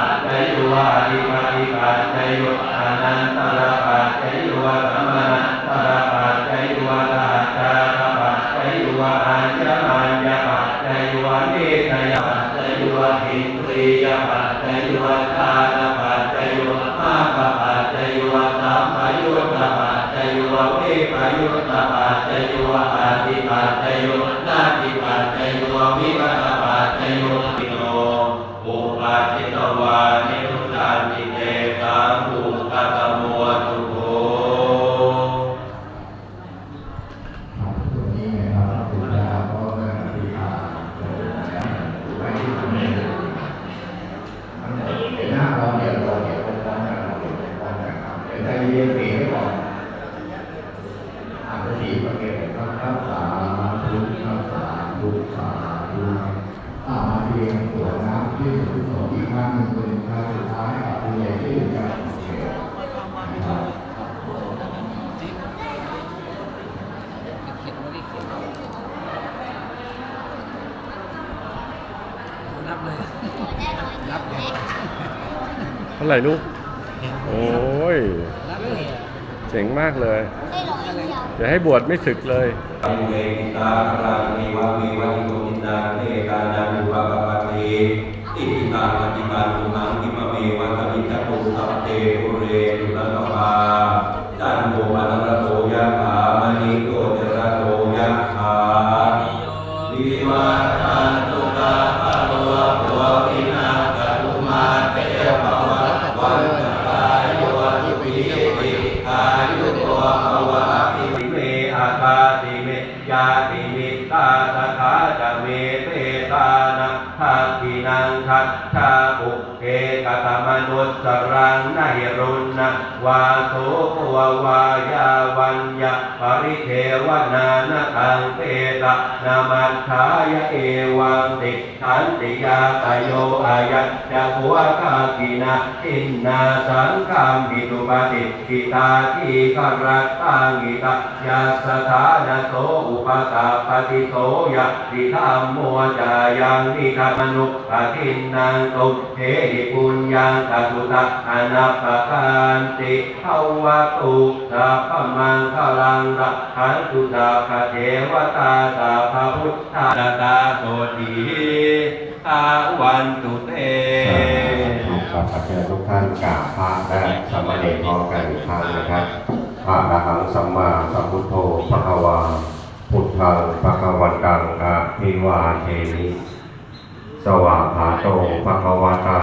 ปัจจโยวะอธิปติปัจจโยอนันตระปัจจโยวะสัมมานันตระปัจจโยวะตาจาระปัจจโยวะอัญญมัญญปัจจโยวะเนตยปัจจโยวะอินทรียปัจจโยวะทานปัจจโยวะมาคปัจจโยวะสัมปยุตตปัจจโยวะเวปยุตตปัจจโยวะอาทิปัจจโยว อ่ามาเพียงตัวน้ำที่สุดสองอีกครั้งหนึ่งเป็นครั้งสุดท้ายกับผู้ใหญ่ที่อยู่กันโอเคนะครับรับเลยรับเลยเท่าไหร่ลูก โอ้ย รับเลยเจ๋งมากเลย ได้ร้อยเดียวอย่าให้บวชไม่ศึกเลย ตุมังกิมะเมวัตมิจตุสัพเตปุเรตุตะปาจันโทปะระโตยะถามณิโกจระโตยะถาวิวัตตันตุกาปะโลภะวินาศตุมาเตภวัตวันตายโยทิวิติอายุโกภวะภิเมอาคาติเมยาติมิตาสคาจะเมเตตานะ ทินังทัตชาบุเกกตมนุสสรังนหิรุณนะวาโสภววายาวัญญาปริเทวนานะตังเตตะนามัฏฐายเอวังติขันติยาตโยอายัจจะหัวกากินะอินนาสังฆามปิตุปฏิกิตาทีขรัตตังกิตายัสถานโสอุปตาปฏิโสยะติธรรมโมจายังนิธรรมนุปะทินนังตุเทหิปุญญังตตุตะอนัปปะกันติภาวะตุสัพพมังคลังรักขันตุสัพพเทวตาสัพพพุทธาตาโสติอาวันตุเตครับขอเชิญทุกท่านกราบพระและสมเณรพร้อมกันอีกครั้งนะครับพระอรหังสัมมาสัมพุทโธพระวาพุทธังพระวันตังอะภิวาเทมิ สวากขาโตภะคะวะตา